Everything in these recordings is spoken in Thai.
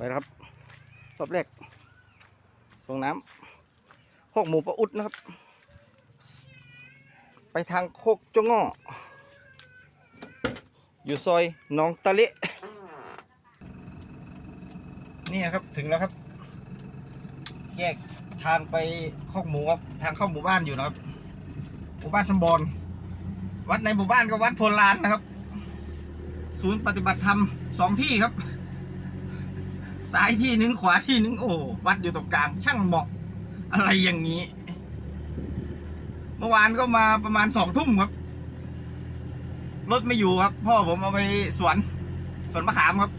ไปครับรอบแรกส่งน้ำโคกหมูปลาอุดนะครับ ไปทางโคกจงอ้ออยู่ซอยหน้องตะเละนี่นะครับถึงแล้วครับ แยกทางไปโคกหมูครับทางเข้าหมู่บ้านอยู่นะครับ หมู่บ้านสมบอนวัดในหมู่บ้านก็วัดโพลานนะครับ ศูนย์ปฏิบัติธรรมสองที่ครับ ซ้ายที่หนึ่งขวาที่หนึ่งโอ้วัดอยู่ตรงกลางช่างเหมาะ อะไรอย่างนี้ เมื่อวานก็มาประมาณสองทุ่มครับ รถไม่อยู่ครับ พ่อผมเอาไปสวนสวนมะขามครับ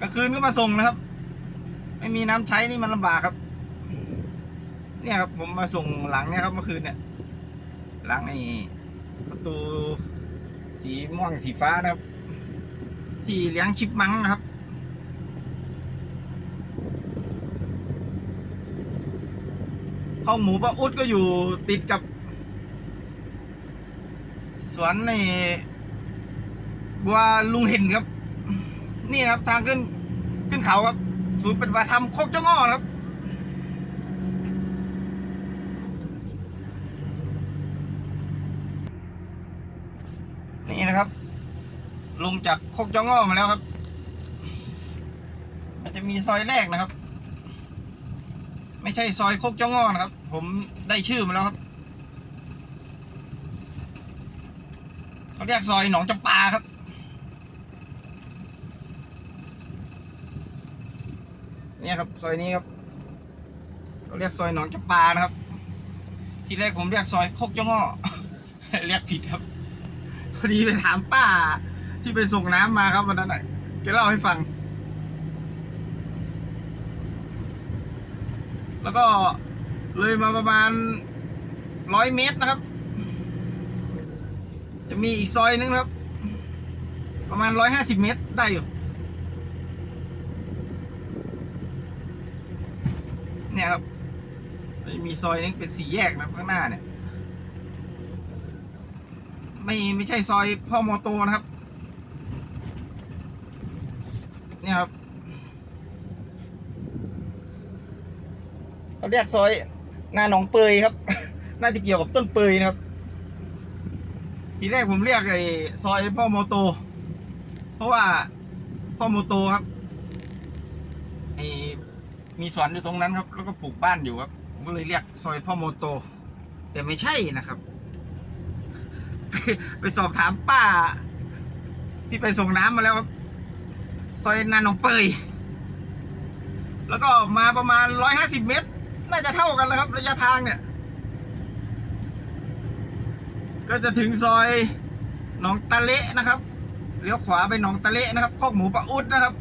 กลางคืนก็มาส่งนะครับ ไม่มีน้ำใช้นี่มันลำบากครับ เนี่ยครับผมมาส่งหลังเนี่ยครับเมื่อคืนเนี่ย หลังไอ้ประตูสีม่วงสีฟ้านะครับ ที่เลี้ยงชิปมังนะครับข้าวหมูป้าอุดก็อยู่ติดกับ สวนในบัวลุงเห็นครับ นี่ครับทางขึ้นขึ้นเขาครับ ศูนย์ปฏิบัติธรรมโคกเจ้างอครับ นี่นะครับ ลง จากโคกจ้าง้อมาแล้วครับมันจะมีซอยแรกนะครับ ไม่ใช่ซอยโคกจ้าง้อนะครับ ผมได้ชื่อมาแล้วครับเขาเรียกซอยหนองจำปาครับเนี่ยครับซอยนี้ครับเขาเรียกซอยหนองจำปานะครับ ที่แรกผมเรียกซอยโคกจ้าง้อเรียกผิดครับ พอดีไปถามป้า ที่ไปส่งน้ำมาครับวันนั้นน่ะแกเล่าให้ฟัง แล้วก็เลยมาประมาณร้อยเมตรนะครับ จะมีอีกซอยนึงครับ ประมาณร้อยห้าสิบเมตรได้อยู่ เนี่ยครับมีซอยนึงเป็นสี่แยกนะข้างหน้าเนี่ย ไม่ไม่ใช่ซอยพ่อโมโตนะครับ เนี่ยครับเขาเรียกซอยนาหนองเปยครับ น่าจะเกี่ยวกับต้นเปยนะครับ ทีแรกผมเรียกไอ้ซอยพ่อโมโต เพราะว่าพ่อโมโตครับไอ้มีสวนอยู่ตรงนั้นครับ แล้วก็ปลูกบ้านอยู่ครับผมก็เลยเรียกซอยพ่อโมโต แต่ไม่ใช่นะครับ ไปไปสอบถามป้า ที่ไปส่งน้ำมาแล้วครับ ซอยนานหนองเปย แล้วก็มาประมาณร้อยห้าสิบเมตร น่าจะเท่ากันแล้วครับ ระยะทางเนี่ย ก็จะถึงซอยหนองตะเละนะครับ เลี้ยวขวาไปหนองตะเละนะครับ คอกหมูปะอุดนะครับ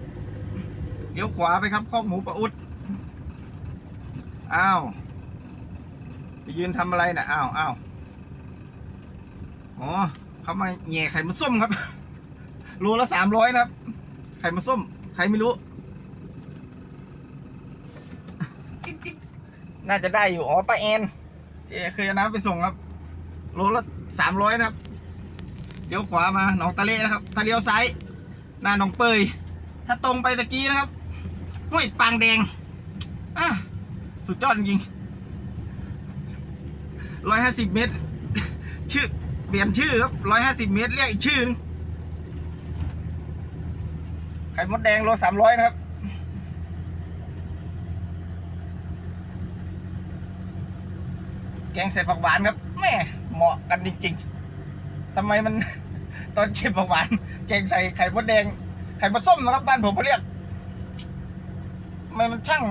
เลี้ยวขวาไปครับ คอกหมูปะอุด อ้าวไปยืนทำอะไรนะ่ะ อ้าวอ้าวอ๋อเขามาแย่ไข่มันส้มครับ โลละสามร้อยนะครับ ไข่มันส้ม ใครไม่รู้ น่าจะได้อยู่ อ๋อป้าแอนเจเคยเอาน้ำไปส่งครับ โลละสามร้อยนะครับเลี้ยวขวามาหนองตะเลนะครับ ถ้าเลี้ยวซ้าย หน้าหนองเปย ถ้าตรงไปตะกี้นะครับห้วยปางแดง อะ สุดยอดจริงร้อยห้าสิบเมตร ชื่อ เปลี่ยนชื่อครับร้อยห้าสิบเมตร เรียกอีกชื่อนึง ข่มดแดงโลสามร้อยนะครับ แกงใส่ผักหวานครับแม่เหมาะกันจริงๆทำไมมันตอนเก็บผักหวาน แกงใส่ไข่มดแดง ไข่มดส้มนะครับบ้านผมเขาเรียกทำไมมันช่าง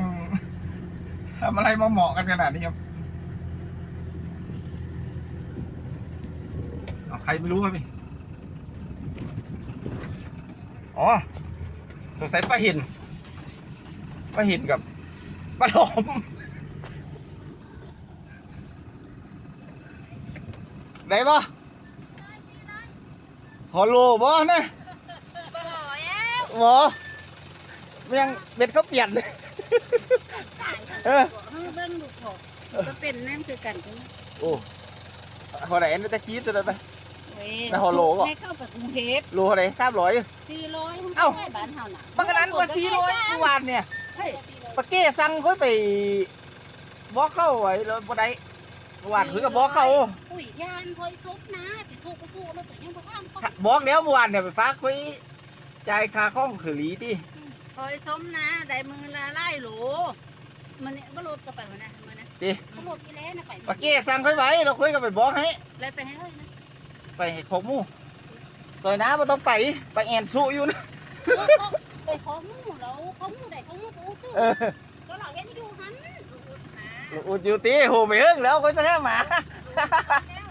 ทำอะไรมาเหมาะกันขนาดนี้ครับใครไม่รู้ครับพี่ อ๋อ สงสัยป้าหินป้าหินกับป้าหลอมได้ปะฮอลโลบ่นะบ่ไม่ยังเบ็ดเขาเปลี่ยนเออเบิ่งเบิ่งลูกพอก็เป็นนั่นคือกันใช่ไหมโอ้พอไหนนี่จะคิดจะได้ไหม โอ้แต่ฮอลโลบ่ให้เข้าไปกรุงเทพโลเท่าไหร่สามร้อย สี่ร้อยเอ้าได้บ้านเฮาน่ะมันก็นั้นกว่าสี่ร้อยเมื่อวานเนี่ยเฮ้ยปะเก้สั่งค่อยไปบอกเข้าไว้แล้วบ่ได้เมื่อวานคือกับบอกเข้าอุ้ยยานพอยซุบนะสิสู้ก็สู้แล้วแต่ยังบ่ทำต้องบอกแล้วเมื่อวานเนี่ยไปฟ้ากคุยจ่ายค่าข้องคือหลีติพอยสมนะได้มือละไล่โหลมันเนี่ยบ่ลดก็ไปวันนะมื้อนะติบ่ลดอีแล้วนะไปปะเก้สั่งค่อยไว้เราคุยกันไปบอกให้เลยไปให้เฮ้ยนะ ไปให้ขกหมู่ซอยน้าบ่ต้องไป ไปแอนสู้อยู่นะเออเอาไปของหมู่แล้วของหมู่ได้ของหมู่กูตื้อเออก็หลอกแกนี่ดูหันดูหาลูกอุดอยู่ติโหไปเฮิงแล้วก็จะแค่หมาแล้ว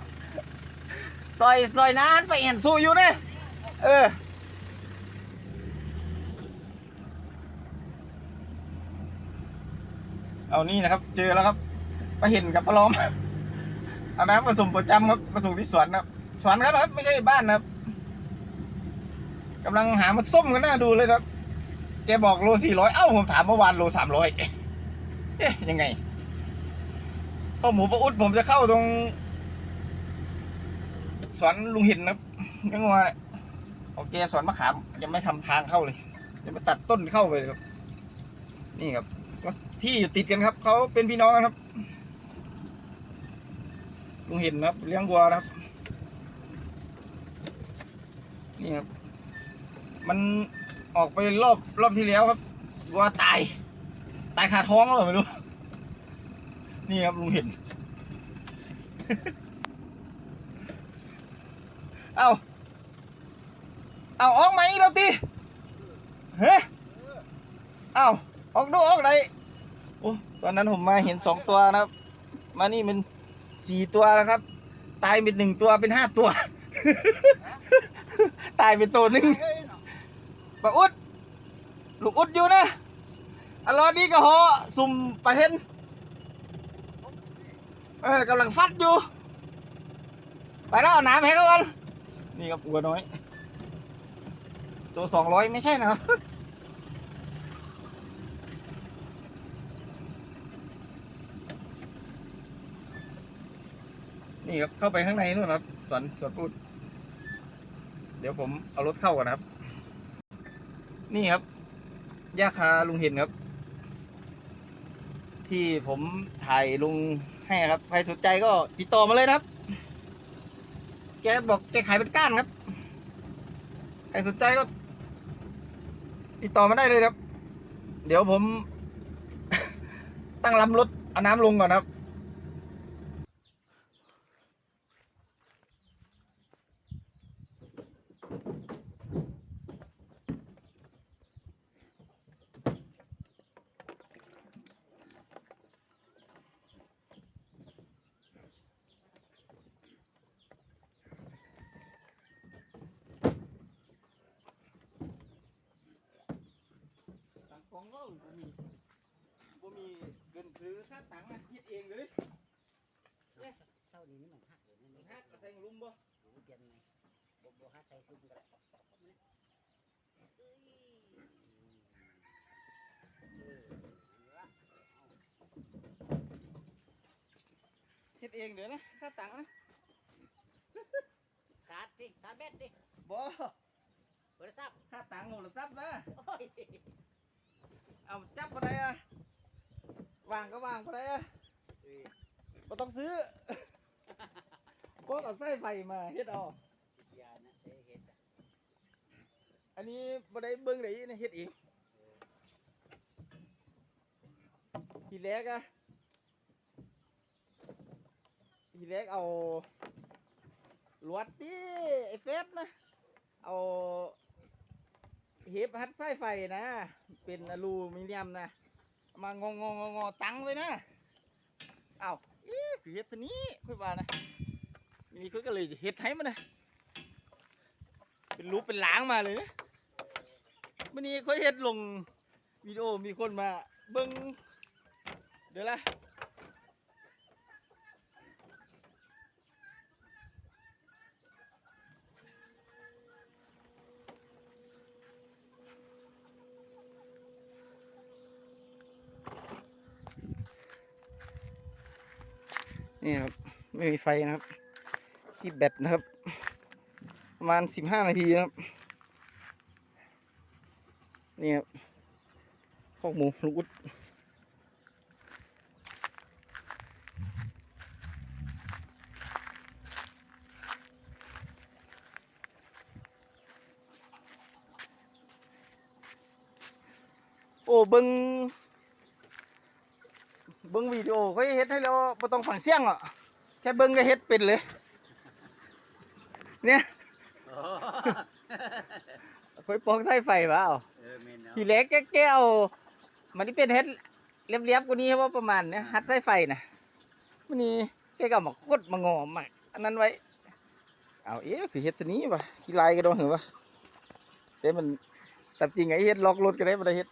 ซอยซอยน้าไปแอนสู้อยู่เด้เออเอานี่นะครับ เจอแล้วครับไปเห็นกับปลาล้อม เอาน้ำผสมประจำครับมาส่งที่สวนนะครับ สวนเขานะครับ ไม่ใช่บ้านนะครับกำลังหามาส้มกันน่าดูเลยครับ แกบอกโลสี่ร้อยเอ้าผมถามเมื่อวานโลสามร้อยเอ๊ะยังไงข้าวหมูปลาอุดผมจะเข้าตรง สวนลุงหินนะครับยังว่าของแกสวนมะขามยังไม่ทำทางเข้าเลยยังไม่ตัดต้นเข้าไปครับ นี่ครับ ก็ที่อยู่ติดกันครับเขาเป็นพี่น้องครับลุงเห็นนะครับ เลี้ยงวัวนะครับ นี่ครับ มันออกไปรอบรอบที่แล้วครับวัวตาย ตายคาท้องแล้วเหรอไม่รู้ นี่ครับลุงเห็น เอาเอาออกไหมเราตีเฮ้เอาออกดูออกไหนโอ้ตอนนั้นผมมาเห็นสองตัวนะครับ มานี่มันสี่ตัวแล้วครับ ตายเป็นหนึ่งตัวเป็นห้าตัว ตายเป็นตัวหนึ่งปะอุดลูกอุดอยู่นะอรอดีก็หอสุ่มปลาเห็นเออกำลังฟัดอยู่ ไปแล้วเอาน้ำให้เขาก่อนนี่ครับวัวน้อย ตัวสองร้อยไม่ใช่นะครับนี่ครับเข้าไปข้างในนู่นครับสวนสวนปูด ดี๋ยวผมเอารถเข้าก่อนนะครับ นี่ครับย่าคาลุงเห็นครับ ที่ผมถ่ายลุงให้ครับ ใครสนใจก็ติดต่อมาเลยนะครับ แกบอกแกขายเป็นก้านครับ ใครสนใจก็ ติดต่อมาได้เลยครับ เดี๋ยวผม ตั้งลำรถเอาน้ำลงก่อนครับ ตังกองก็บ่มีบ่มีเงินซื้อค่าตังค์อะคิดเองเลยเช้านี้นี่มันหักเลยนี่มันฮักมาใส่ลุมบ่เปลี่ยนไงบ่บ่หักใส่ซุ่มก็ได้เฮ็ดเองเดี๋ยวนะค่าตังค์นะสาดดิสาดเบ็ดดิบ่โทรศัพท์ค่าตังค์โทรศัพท์นะโอ้ย เอาจับบ่ได้อะวางก็วางบ่ได้อะบ่ต้องซื้อพวกเอาไส้ไฟมาเฮ็ดเอายานะเฮ็ดอะอันนี้บ่ได้เบิ่งได้นะเฮ็ดเองทีแรกอะทีแรกเอาลวดที่ไอเฟสนะ เอา เห็บฮัดไส้ไฟนะ เป็นอลูมิเนียมนะ มางองงงอตั้งไว้นะเอาเอ๊ะเฮ็ดซะนี้ค่อยว่านะทีนี้เขาก็เลยเฮ็ดให้มันนะเป็นรูปเป็นหลางมาเลยนะวันนี้เขาเฮ็ดลงวิดีโอมีคนมาเบิ่งเดี๋ยวละ นี่ครับ ไม่มีไฟนะครับคีบแบตนะครับ ประมาณสิบห้านาทีนะครับ นี่ครับข้อหมูลูกอุดโอ้เบิง บิงวิดีโอเขาเฮ็ดให้เราบ่ต้องฟังเสียงอะแค่เบิงก็เฮ็ดเป็นเลย เนี่ยค่อยปอกไส้ไฟเปล่าเออเมนเนาะทีแรกแกแกเอามันที่เป็นเฮ็ดเรียบๆกว่านี้ว่าประมาณเนี้ยฮัดไส้ไฟนะมันนี่แกก็เอามาคดมางอมาอันนั้นไว้ เอาเอ๊ะคือเฮ็ดสนี้ป่ะขี้ลายก็โดนเหรอวะแต่มันแต่จริงไอ้เฮ็ดล็อกรถก็ได้บ่ได้เฮ็ด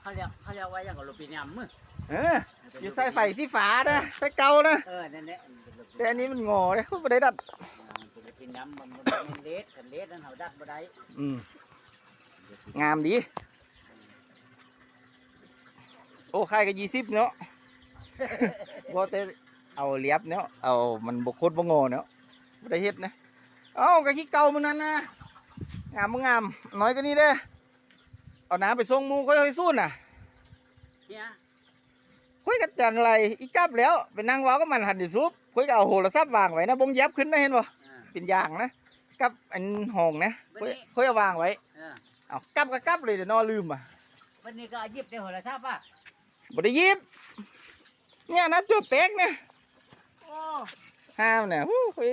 เขาเรียกเขาเรียกว่าอย่างกับโรปินัมมือ เอออยู่ไส้ไฟสีฟ้านะไส้เก่านะ เออนั่นแหละแต่อันนี้มันงอเลยเขาบ่ได้ดัดโรปินัมมันมันเป็นเลสกันเลสนั่นเขาดัดบ่ได้อืมงามดี โอ้ค่ายก็ยี่สิบเนาะบ่แต่เอาเลียบเนาะเอามันบกโคตรบ่งอเนาะบ่ได้เฮ็ดนะเอ้าก็ขี้เก่ามันนั่นนะงามบ่งามน้อยก็นี้เด้อเอาน้ำไปส่งหมูค่อยๆสู้น่ะเนี่ย คุยกันจังไรอีกลับแล้วไปนั่งเว้ากับมันหันดิซุปคุยก็เอาโหระซับวางไว้นะบงยับขึ้นนะเห็นบ่เออเป็นยางนะกับอันห้องนะคุยคุยเอาวางไว้เออเอากลับก็กลับเลยเดี๋ยวนอลืมอะวันนี้ก็หยิบได้โหระทราบป่ะบ่ได้หยิบเนี่ยนะจุดแตกนะโอ้ห้ามเนี่ยฮู้คุย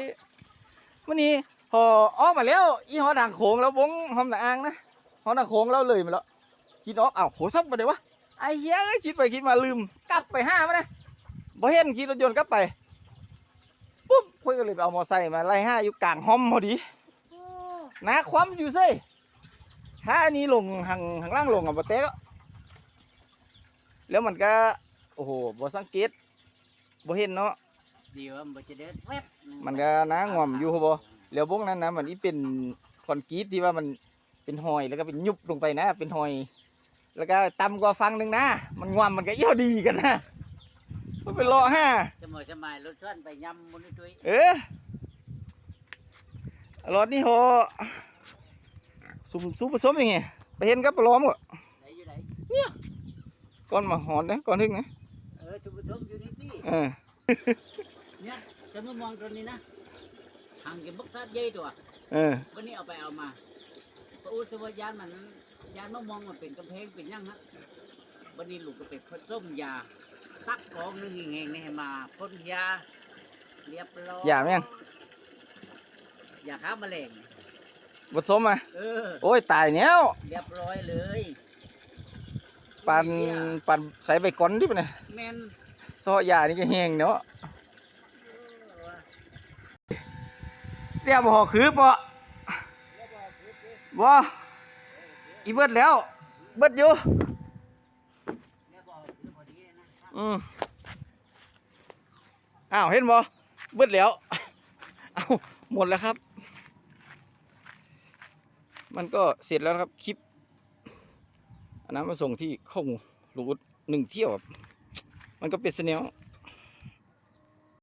วันนี้พอออกมาแล้วอีหอด่างโขงแล้ววงหอมหนาอ่างนะหอด่างโขงเราเลยมาแล้วคิดออกอ้าวโหซับมาเดี๋ยววะ ไอ้เหี้ยเอ้ยคิดไปคิดมาลืม กลับไปห้ามานะบ่เห็นขี่รถยนต์กลับไปปุ๊บคุยก็เลยไปเอามอไซค์มาไล่ห้าอยู่กลางห้อมพอดีโอ้นาความอยู่เซ่ถ้าอันนี้ลงหางหางล่างลงอะบ่เตะก็แล้วมันก็ โอ้โหบ่สังเกตบ่เห็นเนาะเดี๋ยวมันจะเดินแวบหงมันก็น้างอมอยู่บ่แล้วพวกนั้นนะมันนี่เป็นคอนกรีตที่ว่ามันเป็นหอยแล้วก็เป็นยุบลงไปนะ เป็นหอย แล้วก็ต่ำกว่าฟังหนึ่งนะ มันงวมมันก็เอี่ยวดีกันนะมันเป็นเลาะห้าสมัยสมัยรถชวนไปยำมันด้วยเออรถนี่โหสุ่มซุปผสมยังไงไปเห็นกับปลาล้อมก่ไหนอยู่ไหนก่อนมาหอนนะก่อนถึงนะเออทุกทุกอยู่นี่พี่เออเนี่ยฉันมามองตรงนี้นะห่างกันบักซัดเย่ตัวเออวันนี้เอาไปเอามาพระอุตสวยานมัน ยานมะมองมันเป็นกำแพงเป็นหยังฮะวันนี้ลูกก็ไปผสมยาตักของนึงแหงๆนี่ให้มาพ่นยาเรียบร้อยอย่าแม่งยาฆ่าแมลงผสมมาเออโอ้ยตายแล้วเรียบร้อยเลยปันปันใส่ใบก้อนดิปะเนี่ยแม่นซอยานี่ก็แห้งเนาะเรียบบ่คือบ่บ่ อีเบิดแล้ว เบิดอยู่อืมอ้าว เห็นบ่เบิดแล้ว เอาหมดแล้วครับ มันก็เสร็จแล้วครับ คลิปอันนั้นมาส่งที่ข้องลูกอุดหนึ่งเที่ยวครับ มันก็เป็นสแนว